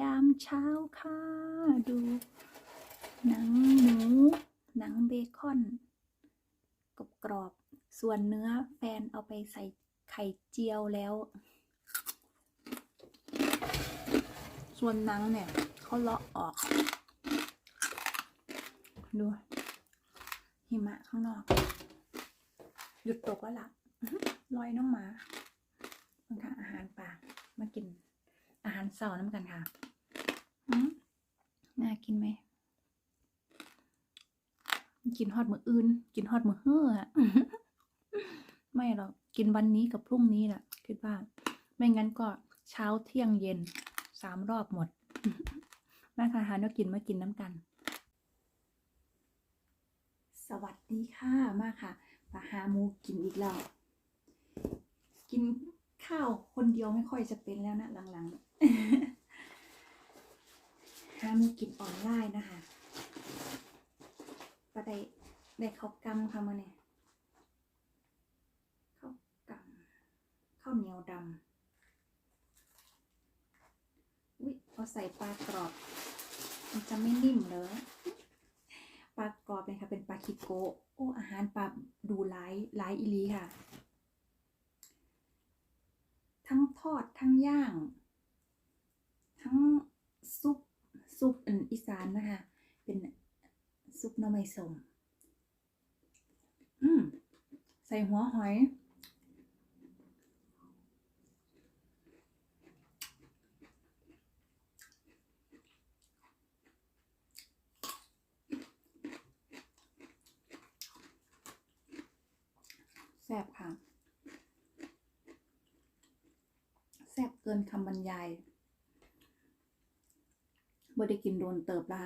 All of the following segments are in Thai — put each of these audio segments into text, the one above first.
ยามเช้าค่ะ ดู หนังหมู หนังเบคอนกรอบกรอบๆส่วนเนื้อแฟนเอาไปใส่ไข่เจียวแล้ว ส่วนหนังเนี่ยเขาเลาะออก ดู หิมะข้างนอก หยุดตกแล้วล่ะลอยน้องหมาบางค่ะอาหารป่ามากินอาหารเสาร์น้ำกันค่ะ น่ากินไหม กินฮอดมืออื่น กินฮอดมือเฮืออะไม่หรอกกินวันนี้กับพรุ่งนี้แหละคิดว่า ไม่งั้นก็เช้าเที่ยงเย็นสามรอบหมดมาค่ะหาเนื้อกินมากินน้ำกัน สวัสดีค่ะมาค่ะมาหาหมูกินอีกแล้ว กินข้าวคนเดียวไม่ค่อยจะเป็นแล้วนะหลังๆ หามูกินอ่อนไลน์นะคะปะได้ได้ข้าวกำค่ะมาเนี่ยข้าวกำข้าวเหนียวดำอุ๊ยพอใส่ปลากรอบ มันจะไม่นิ่มเลยปลากรอบเนี่ยค่ะ เป็นปลาคิโกะโอ้อาหารปลาดูหลายหลายอีลีค่ะ ทั้งทอดทั้งย่าง ทั้งซุป ซุปอันอีสานนะคะ เป็นซุปน่อไม้ส้มอืมใส่หัวหอยแซ่บค่ะ แซ่บเกินคำบรรยาย บ่ได้กินโดนเติบล่ะ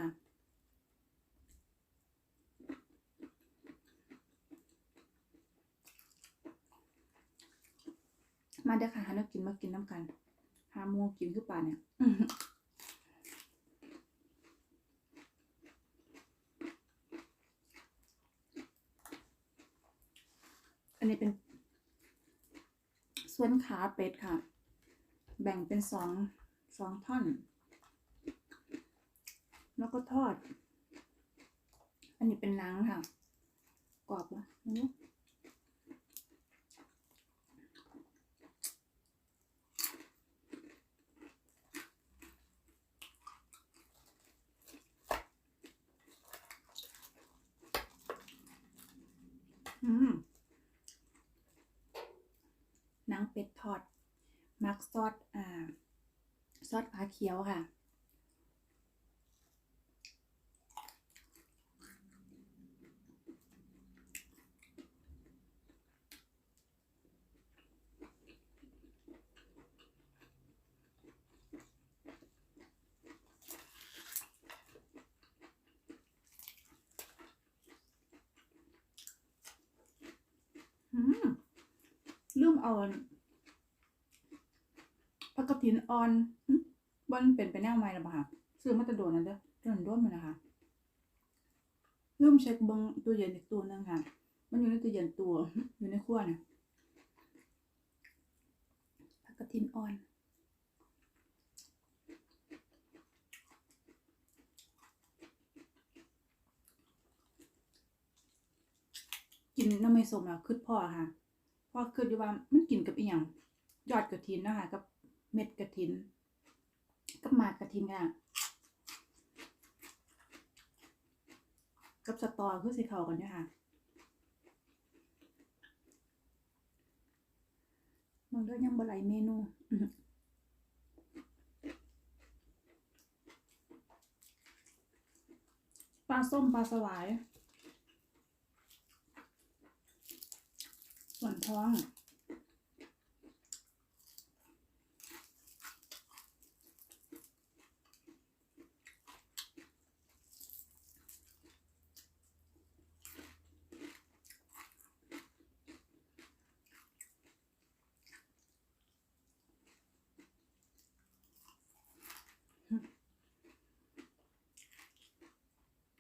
มาเด้อค่ะหาแนวกินมากินน้ำกันหาหมูกินคือป่าเนี่ยอันนี้เป็นส่วนขาเป็ดค่ะ แบ่งเป็นสองสองท่อน แล้วก็ทอด อันนี้เป็นนังค่ะ กรอบวะอื้ออืมนังเป็ดทอด มักซอสอ่า ซอสปลาเขียวค่ะ ลืมเอาอันผักกระถินอ่อนบอนเป็นไปแนวใหม่หรือเปล่าคะซื้อมาตะโดนนั่นเด้อโดนด้วนมันนะคะลืมเช็คเบังตัวเย็นอีกตัวหนึงค่ะ มันอยู่ในตัวเย็นตัวอยู่ในขั้วเนะผักกระถินอ่อน กินน้ำไม่สมแล้วคืดพ่อค่ะพ่อคืดอยู่ว่ามันกินกับอีหยังยอดกระถินนะคะกับเม็ดกระถินกับหมากกระถินค่ะกับสตอคือสิเขากันเนี่ยค่ะมันก็ยังบหลายเมนูปลาส้มปลาสวาย ส่วน ท้อง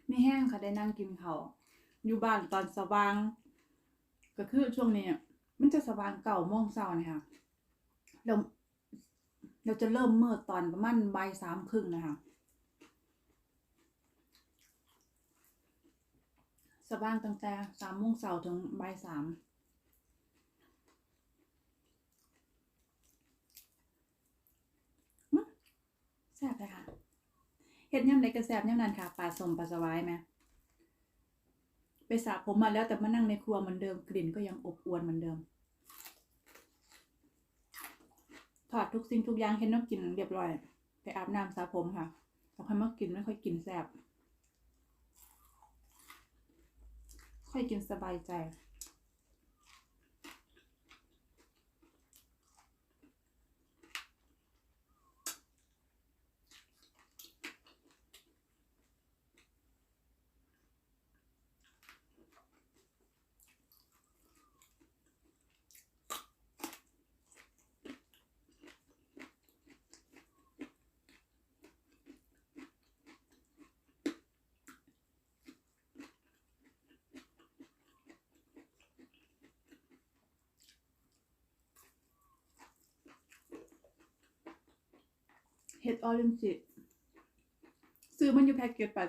ไม่แห้งค่ะได้นั่งกินเขาอยู่บ้านตอนสว่าง ก็คือช่วงนี้ มันจะสว่างเก่าโมงเช้านะคะแล้วเราจะเริ่มเมืดตอนประมาณบ่ายสามครึ่งนะคะ สว่างตั้งแต่สามโมงเช้าถึงบ่ายสามแซ่บเลยค่ะเฮ็ดย่ำไรก็แซ่บย่ำนั้นค่ะปลาสมปลาสวายไหม ไปสระผมมาแล้วแต่มานั่งในครัวเหมือนเดิมกลิ่นก็ยังอบอวนเหมือนเดิมถอดทุกสิ่งทุกอย่างเห็นน้องกินเรียบร้อย ไปอาบน้ำสระผมค่ะแต่ค่อยมากินไม่ค่อยกินแสบค่อยกินสบายใจ เห็ดออรินจิซื้อมันอยู่แพ็กเกจปัด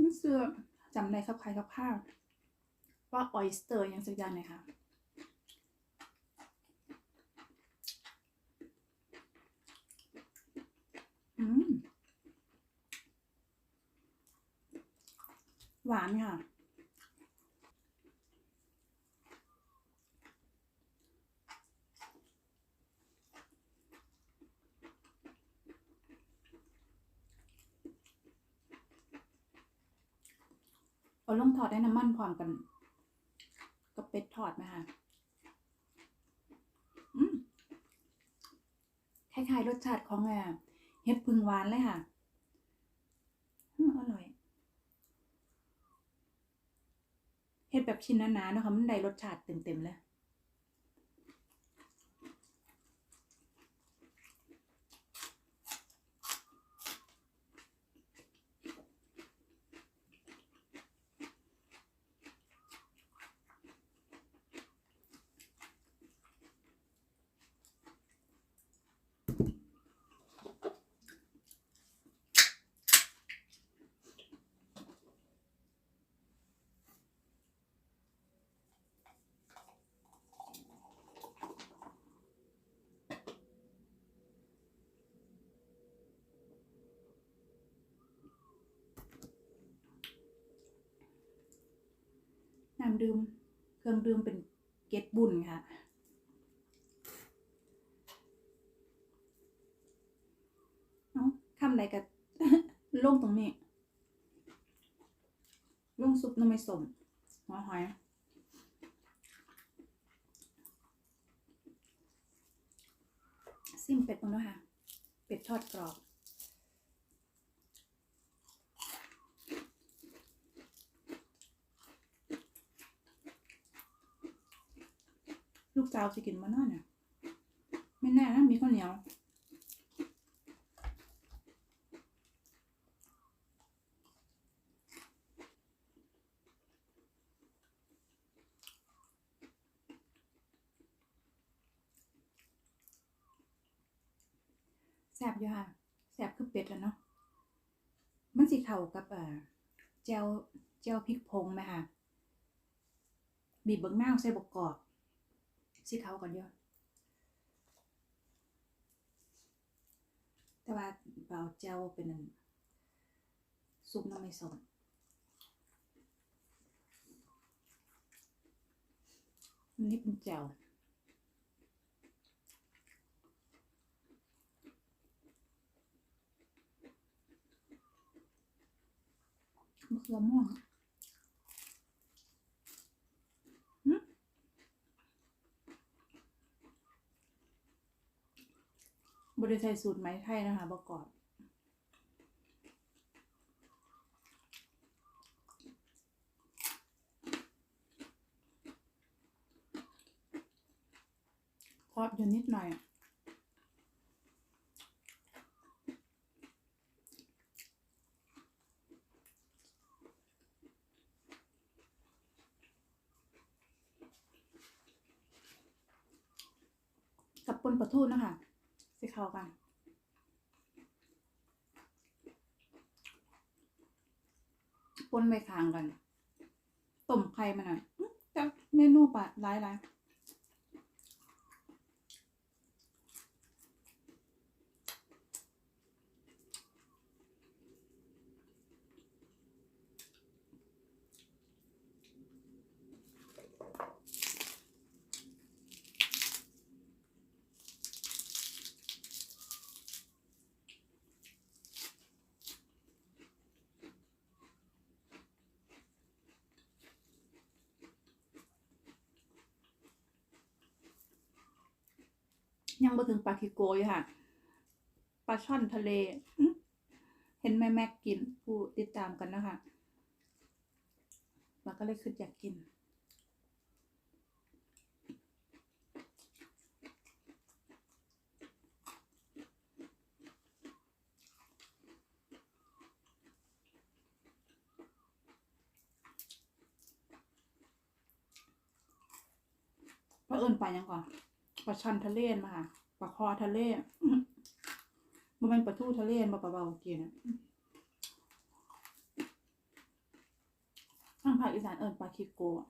มันซื้อจำได้ครับใครครับข้าวว่าออยสเตอร์ยังสักอย่างเลยค่ะ อืม หวานค่ะ เอาลงทอดได้น้ำมันพร้อมกัน กับเป็ดทอดไหมคะอืมคล้ายๆรสชาติของแอ่เห็ดพึ่งหวานเลยค่ะอร่อย เห็ดแบบชิ้นหนาๆนะคะมันได้รสชาติเต็มๆเลย น้ำดื่ม เครื่องดื่มเป็นเกตบุญค่ะเอ้าคำไหนกับลงตรงนี้ลงซุปน้ำไม่สมหัวหอยซิมเป็ดตรงนู้ค่ะ เป็ดทอดกรอบ ลูกสาวจะกินมานอนเนี่ยไม่แน่นะมีข้าวเหนียวแซบอยู่ค่ะแซบคือเป็ดแล้วเนาะมันสิเข้ากับเอ่อเจลเจลพริกผงไหมค่ะบีบเบิกหน้าใส่บกกอก สิเข้ากันเดียวแต่ว่าเบาเจลเป็นซุปน้ำไม่สมอันนี้เป็นแจวมะเขือม่วงหึ บริใส่สูตรไหมไทยนะคะประกอบทอดอยู่นิดหน่อยกับปนปลาทูนะคะ เข้ากันปนไปคางกันต้มไข่มันอะอื้อแต่เมนูปะหลายหลายยั ปลาคิโกยค่ะ ปลาช่อนทะเล เห็นแม่แม็กกิน ผู้ติดตามกันนะคะมันก็เลยคิดอยากกินเพราะเอิญไปยังก่อนปลาช่อนทะเลมาค่ะ ปลาคอทะเลมันเป็นปลาทูทะเลมาปลาเบาเกียนะทางภาคอีสานเอิญปลาคิโกะ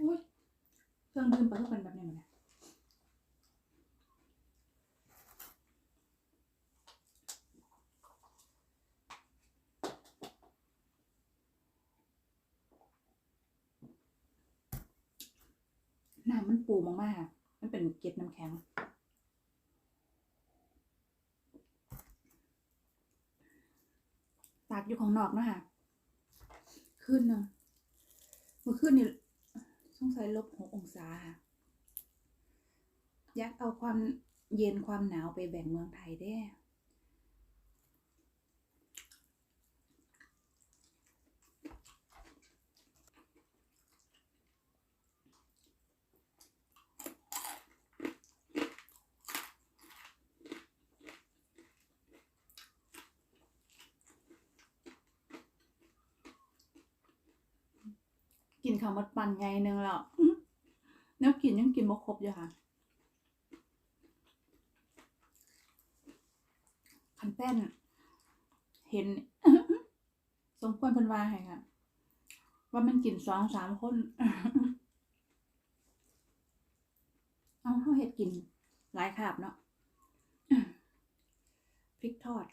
อุ้ยเครื่องดื่มปลาทูเป็นแบำ มันปูมากๆมันเป็นเกล็ดน้ำแข็งตากอยู่ของนอกเนาะคะขึ้นเนาะเมื่อคืนนี่สงสัยลบหกองศาค่ะอยากเอาความเย็นความหนาวไปแบ่งเมืองไทยได้ ข้าวมัดปั่นไงนึงแล้วอื้อแล้วกินยังกินบ่ครบอยู่ค่ะคันแป้น เห็น สมควรเพิ่นว่าให้ค่ะ ว่ามันกินสองสามคน เอาเฮาเฮ็ดกินหลายคาบเนาะพริกทอด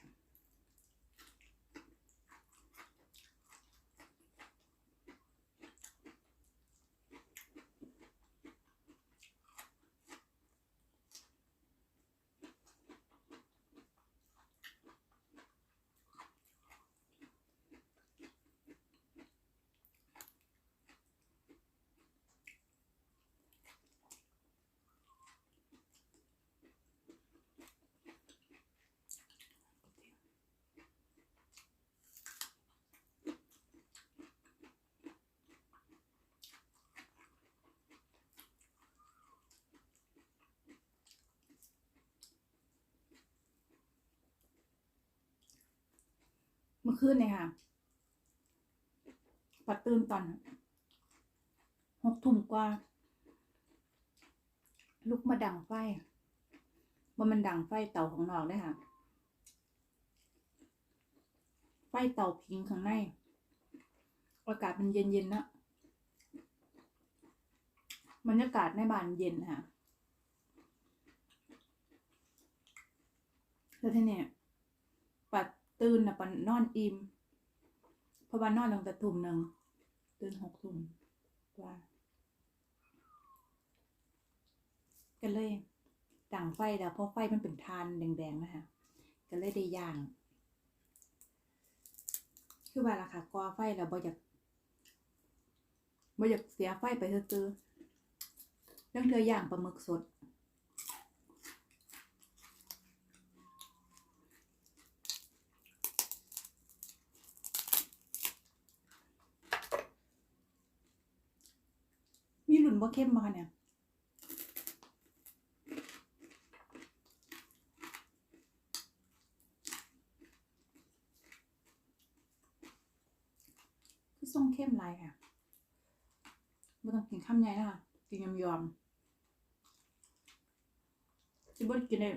เมื่อคืนเนี่ยค่ะปัดตื่นตอนหกทุ่มกว่า ลุกมาดังไฟว่ามันดังไฟเตาของนอกได้ค่ะ ไฟเตาพิงข้างใน อากาศมันเย็นๆนะบรรยากาศในบ้านเย็นค่ะ แล้วทีเนี้ปัด ตื่นนะปันนอนอิ่มเพราะว่านอนตั้งแต่ทุ่มหนึ่งตื่นหกทุ่มกว่าก็เลยต่างไฟแล้วเพราะไฟมันเป็นทานแดงๆนะคะก็เลยได้ย่าง คือว่าราคาก่อไฟแล้วบ่อยากบ่อยากเสียไฟไปซื่อๆเรื่องเธอย่างปลาหมึกสด มีหลุน บ่เข้มมาคะเนี่ยคือทรงเข้มไรค่ะไม่ต้องกินข้ามใหญ่นะคะกินยำยอมๆสิบ่ได้กินได้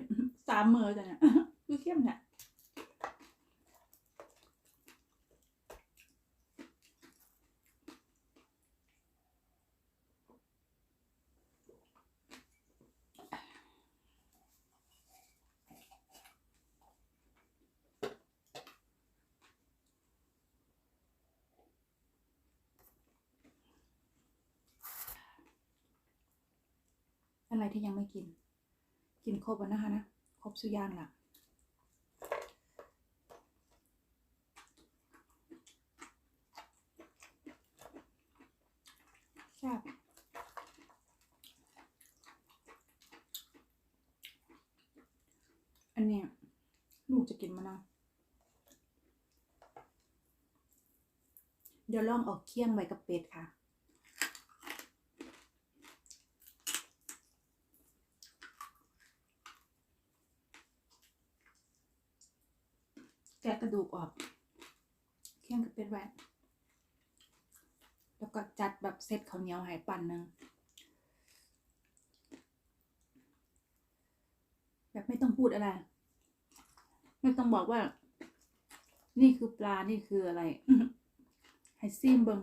สามมือจ้ะเนี่ยคือเข้มเนี่ย อะไรที่ยังไม่กิน กินครบแล้วนะคะนะครบสุกอยางละแซ่บอันเนี้ยลูกจะกินมะนาวเดี๋ยวลองออกเคี่ยงไว้กับเป็ดค่ะะกระดูกออก เคี่ยงกับเป็ดไว้แล้วก็จัดแบบเซตข้าวเหนียวหายปั่นหนึ่งแบบไม่ต้องพูดอะไร ไม่ต้องบอกว่า นี่คือปลา นี่คืออะไร ให้ซีมเบิง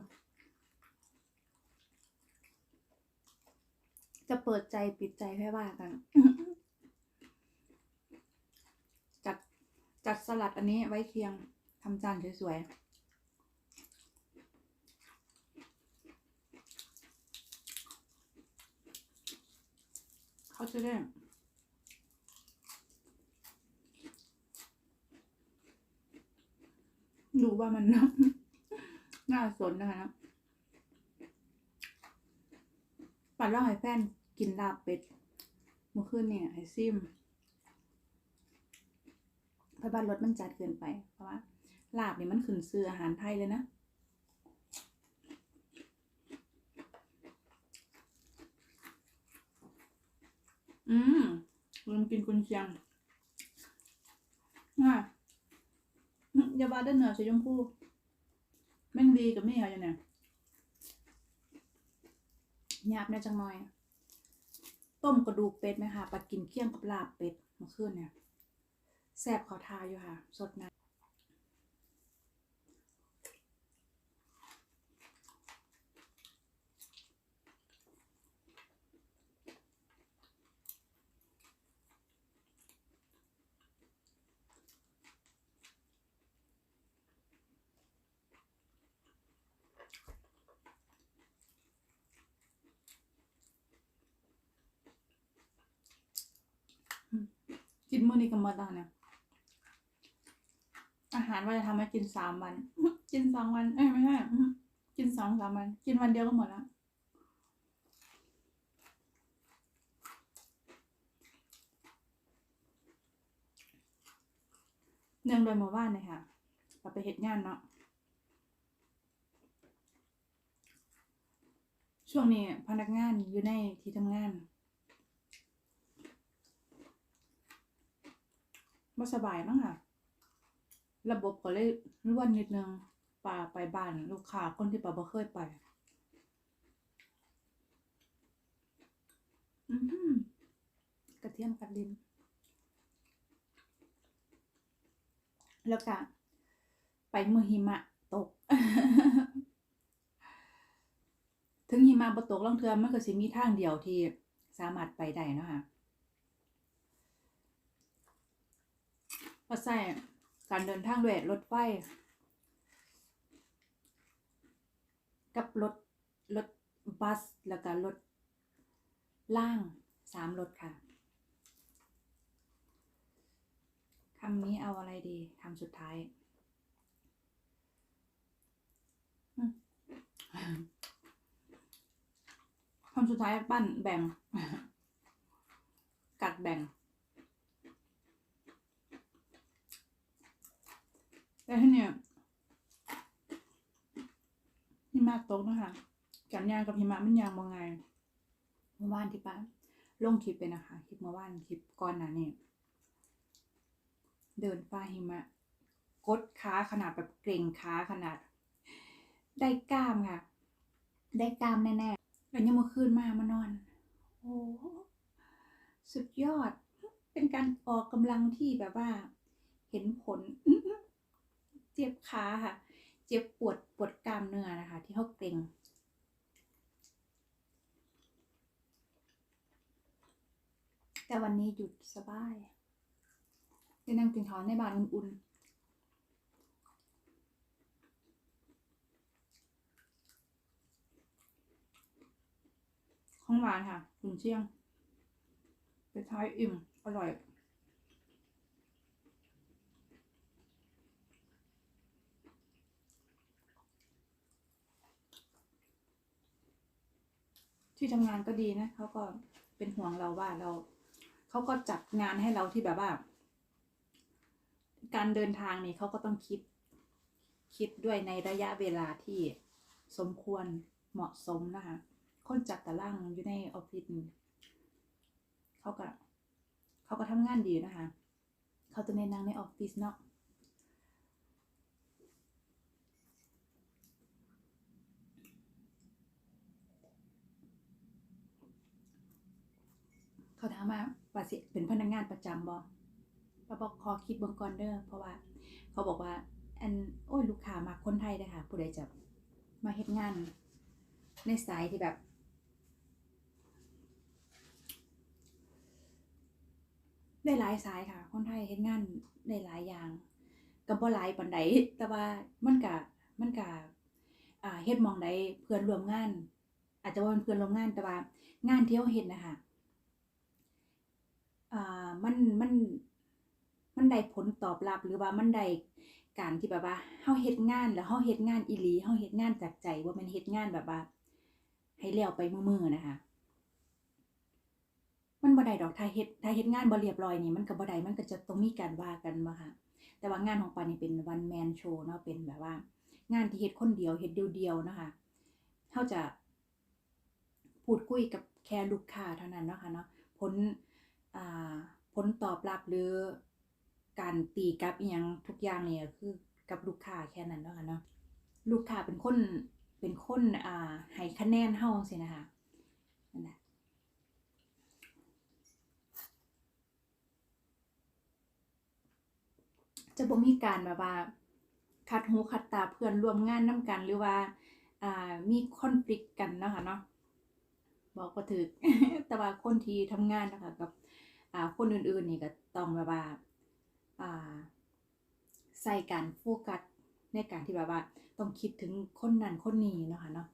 จะเปิดใจปิดใจแค่ว่ากัน จัด จั ดสลัดอันนี้ไว้เคียงทำจานสวยๆเขาจะได้ดูว่ามันน่าสนนะคะนะปัดเล่าให้แฟนกินลาบเป็ดเมื่อคืนเนี่ยให้ซิม เพราะบ้านรถมันจัดเกินไป เพราะว่าลาบเนี่ยมันขึ้นซื้ออาหารไทยเลยนะอืมลืมกินกุนเชียงง่ายยาบาด้านเหนือสีชมพูแม่งดีกับนี่เขาอยู่เนี่ยหยาบแน่จังหน่อย ต้มกระดูกเป็ดไหมคะปัดกินเคี่ยงกับลาบเป็ดเมื่อคืนเนี่ย แซ่บขาทาอยู่ค่ะ สดนะกินมื้อนี้กับมื้อตาเนี่ย หารว่าจะทำให้กินสามวัน กินสองวัน เอ้ยไม่ใช่กินสองสามวัน กินวันเดียวก็หมดแล้วเนื่องโดยหมู่บ้านเลยค่ะเราไปเหตุงานเนาะ ช่วงนี้พนักงานอยู่ในที่ทำงานไม่สบายมั้งค่ะ ระบบก็เลยร่วนนิดนึงป่าไปบ้านลูกค้าคนที่ป่าบ่เคยไปอือหือกระเทียมกัดลิ้นแล้วก็ไปเมื่อหิมะตก ถึงหิมะบ่ตกล่องเทือมันก็สิมีทางเดียวที่สามารถไปได้นะคะก็ใส่ การเดินทางด้วยรถไฟกับรถรถบัส แล้วก็รถล่างสามรถค่ะคำนี้เอาอะไรดีคำสุดท้าย คำสุดท้ายปั้นแบ่ง กัดแบ่ง แต่ที่เนี่ยหิมะตกนะคะกันยางกับหิมะมันยางมองไงเมื่อวานที่ป้าลงคลิปไปนะคะ คลิปเมื่อวานคลิปก่อนหน้านี้เดินฟ้าหิมะ กดขาขนาดแบบเกรงขาขนาด ได้กล้ามค่ะ ได้กล้ามแน่ๆแล้วยังเมื่อคืนมามานอน โอ้สุดยอด เป็นการออกกำลังที่แบบว่า เห็นผล เจ็บขาค่ะ เจ็บปวดปวดกล้ามเนื้อนะคะ ที่เขาเกร็งแต่วันนี้หยุดสบายได้นั่งกินท้อนในบ้านอุ่นๆของหวานค่ะขุนเชียงไปท้ายอิ่ม อร่อย ที่ทำงานก็ดีนะเขาก็เป็นห่วงเราว่าเราเขาก็จัดงานให้เราที่แบบว่า การเดินทางนี่เขาก็ต้องคิด คิดด้วยในระยะเวลาที่สมควรเหมาะสมนะคะคนจัดตารางอยู่ในออฟฟิศเขาก็เขาก็ทำงานดีนะคะ เขาจะเน้นนั่งในออฟฟิศเนาะ เขาถา มาว่าสิเป็นพนักงานประจำบ่ป้าบอกขอคิดเบิ่งก่อนเด้อเพราะว่า เขาบอกว่า อันโอ้ยลูกค้ามาคนไทยเด้ค่ะ ผู้ใดจะมาเฮ็ดงาน ในสายที่แบบ ได้หลายสายค่ะ คนไทยเฮ็ดงานได้หลายอย่างก็บ่หลายปานใดแต่ว่ามันก็มันก็อ่าเฮ็ดมองใดเพื่อนร่วมงาน อาจจะว่าเป็นเพื่อนร่วมงานแต่ว่างานที่เฮาเฮ็ดนะคะ อ่ามันมันมันได้ผลตอบรับหรือว่ามันได้การที่แบบว่าเฮาเฮ็ดงานแล้วเฮาเฮ็ดงานอีหลีเฮาเฮ็ดงานจากใจว่ามันเฮ็ดงานแบบว่า ให้แล้วไปมือๆนะคะ มันบ่ได้ดอกถ้าเฮ็ดถ้าเฮ็ดงานบ่เรียบร้อยนี่มันก็บ่ได้มันก็จะต้องมีการว่ากันบ่ค่ะ แต่ว่างานของปานนี่เป็น one man show เนาะเป็นแบบว่า งานที่เฮ็ดคนเดียวเฮ็ดเดียวๆนะคะเฮาจะพูดคุยกับแค่ลูกค้าเท่านั้นเนาะค่ะเนาะผล ผลตอบรับหรือการตีกับอีหยังทุกอย่างเนี่ยคือกับลูกค้าแค่นั้นเนาะค่ะเนาะลูกค้าเป็นคนเป็นคนอ่าให้คะแนนเฮาสินะคะนั่นแหละจะบ่มีการแบบว่าคัดหูคัดตาเพื่อนร่วมงานนํกันหรือว่าอ่ามีคอนฟ lict กันเนาะค่ะเนาะบอกบ่ถูกแต่ว่าคนที่ทำงานนะคะกับ อ่าคนอื่นๆนี่ก็ต้องแบบว่าอ่าใส่การโฟกัสในการที่แบบว่าต้องคิดถึงคนนั้นคนนี้เนาะค่ะเนาะ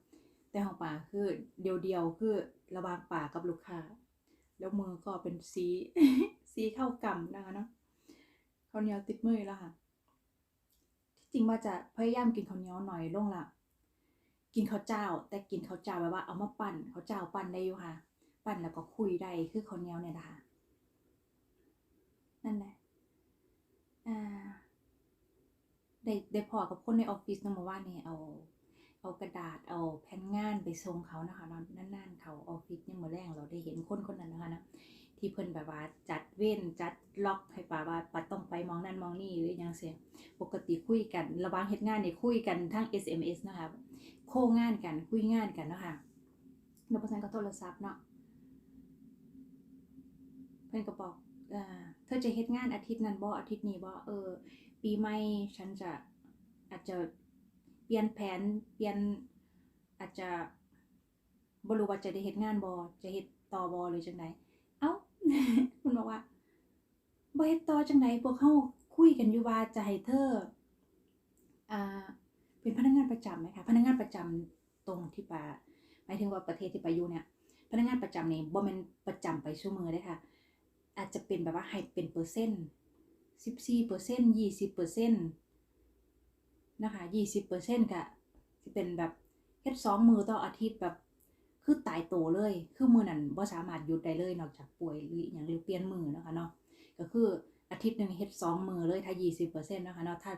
แต่ของป่าคือเดียวๆคือระวางป่ากับลูกค้า แล้วมือก็เป็นสีสีเข้ากำนะคะเนาะข้าวเหนียวติดมือแล้วค่ะที่จริงว่าจะพยายามกินข้าวเหนียวหน่อยลงละกินข้าวเจ้า แต่กินข้าวเจ้าแบบว่าเอามาปั่นข้าวเจ้าปั่นได้อยู่ค่ะ ปั่นแล้วก็คุยได้คือข้าวเหนียวเนี่ยนะคะ นั่นแหละอ่าได้ได้พอกับคนในออฟฟิศเนะเมื่อวานนี้เอา เอากระดาษเอาแผ่นงานไปส่งเขานะคะนาะนๆเขาออฟฟิศยังมื้อแรงเราได้เห็นคนคนนั้นนะคะนะที่เพิ่นแบบว่าจัดเว้นจัดล็อกให้ป่าว่าปัดต้องไปมองนั่นมองนี่หรือยังเสียปกติคุยกัน ระวางเฮ็ดงานเนี่ยคุยกันทาง SMS นะคะโค้งานกันคุยงานกันนะคะแล้วเพราะฉะนั้นก็โทรศัพท์เนาะเพิ่นก็บอก เธอจะเฮ็ดงานอาทิตย์นั้นบ่อาทิตย์นี้บ่เออ ปีใหม่ฉันจะอาจจะเปลี่ยนแผนเปลี่ยนอาจจะบ่รู้ว่าจะได้เฮ็ดงานบ่จะเฮ็ดต่อบ่หรือจังไดเอ้าเพิ่นบอกว่าบ่เฮ็ดต่อจังไดพวกเฮาคุยกันอยู่ว่าจะให้เธออ่าเป็นพนักงานประจำไหมคะพนักงานประจำตรงที่ปาหมายถึงว่าประเทศที่ปาอยู่เนี่ยพนักงานประจำนี่บ่แม่นประจำไปชั่วมือเด้ค่ะ อาจจะเป็นแบบว่าให้เป็นเปอร์เซ็นต์สิบสี่เปอร์เซ็นต์ยี่สิบเปอร์เซ็นต์นะคะยี่สิบเปอร์เซ็นต์ก็จะเป็นแบบเฮ็ดสองมือต่ออาทิตย์แบบคือตายโตเลย คือมือนั้นบ่สามารถหยุดได้เลยนอกจากป่วยหรืออย่างหรือเปลี่ยนมือนะคะเนาะ ก็คืออาทิตย์หนึ่งเฮ็ดสองมือเลยถ้ายี่สิบเปอร์เซ็นต์นะคะเนาะ ถ้า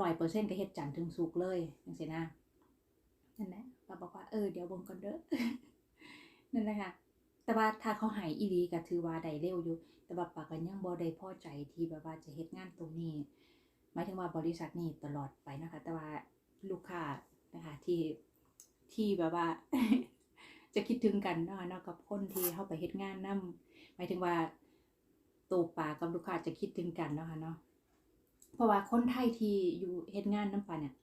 ร้อยเปอร์เซ็นต์ก็เฮ็ดจันทร์ถึงศุกร์เลยจังซี่นะนั่นแหละเราบอกว่าเออเดี๋ยวบ่งก่อนเด้อ นั่นแหละค่ะ แต่ว่าถ้าเขาหายอีหลีก็ถือว่าได้เร็วอยู่ แต่ว่าปากก็ยังบ่ได้พอใจที่แบบว่าจะเฮ็ดงานตรงนี้ หมายถึงว่าบริษัทนี้ตลอดไปนะคะ แต่ว่าลูกค้านะคะที่ที่แบบว่า จะคิดถึงกันเนาะเนาะกับคนที่เข้าไปเฮ็ดงานนํหมายถึงว่าตัวปากับลูกค้าจะคิดถึงกันเนาะคะเนาะเพราะว่าคนไทยที่อยู่เฮ็ดงานนํปลาเนี่ย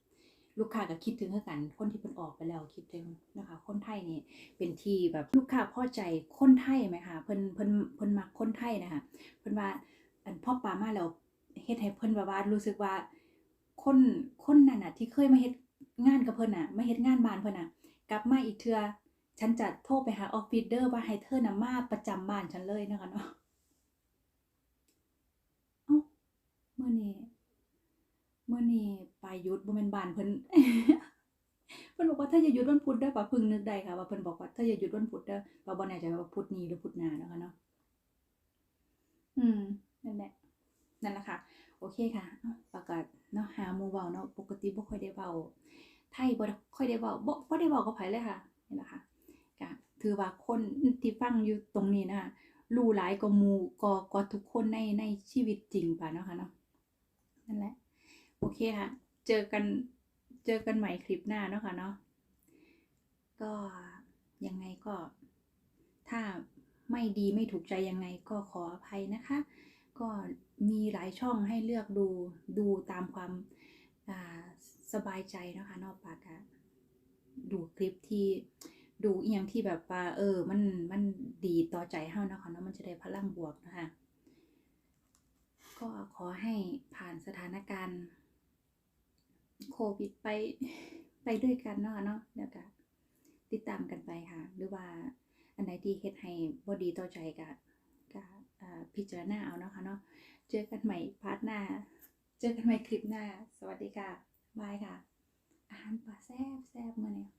ลูกค้าก็คิดถึงคือกัน คนที่เพิ่นออกไปแล้วคิดถึงนะคะ คนไทยนี่เป็นที่แบบลูกค้าพอใจคนไทยไหมคะเพิ่นเพิ่นเพิ่นมักคนไทยนะคะเพิ่นว่าอันพ่อปามาแล้วเฮ็ดให้เพิ่นแบบว่ารู้สึกว่าคนคนนั้นน่ะที่เคยมาเฮ็ดงานกับเพิ่นน่ะมาเฮ็ดงานบ้านเพิ่นน่ะ กลับมาอีกเทื่อฉันจะโทรไปหาออฟฟิศเด้อว่าให้เธอน่ะมาประจำบ้านฉันเลยนะคะเนาะเอ้ามื้อนี้ เมื้อนี้ปายุทธบ่แม่นบานเพิ่นเพิ่นบอกว่าถ้าอย่าหยุดวันพุธเด้ปาเพิ่งนึกได้ค่ะว่าเพิ่นบอกว่าถ้าอย่าหยุดวันพุธเด้อปาบ่แน่ใจว่าพุธนี้หรือพุธหน้านะค่ะเนาะอืมนั่นแหละนั่นแหละค่ะโอเคค่ะเอ้าปากาศเนาะหาหมู่เว้าเนาะปกติบ่ค่อยได้เว้าไทยบ่ค่อยได้เว้าบ่บ่ได้เว้ากับไผเลยค่ะนี่แหละค่ะก็ถือว่าคนที่ฟังอยู่ตรงนี้นะคะรู้หลายกว่าหมู่ก็ก็ทุกคนในในชีวิตจริงป่ะเนาะค่ะเนาะนั่นแหละ โอเคค่ะ เจอกันเจอกันใหม่คลิปหน้าเนาะค่ะเนาะก็ยังไงก็ ถ้าไม่ดีไม่ถูกใจยังไงก็ขออภัยนะคะ ก็มีหลายช่องให้เลือกดูดูตามความาสบายใจนะคะนอกปากะดูคลิปที่ดูอีหยังที่แบบว่าเออ มันมันดีต่อใจเฮานะค่ะเนาะมันจะได้พลังบวกนะคะ ก็ขอให้ผ่านสถานการณ์ โควิดไปไปด้วยกันเนาะเนาะแล้วก็ติดตามกันไปค่ะ หรือว่าอันไหนที่เฮ็ดให้บอดีต่อใจก็ก็อ่าพิจารณาเอาเนาะค่ะเนาะเจอกันใหม่พาร์ทหน้า เจอกันใหม่คลิปหน้า สวัสดีค่ะบายค่ะ อาหารปลาแซ่บแซ่บมาเนี่ย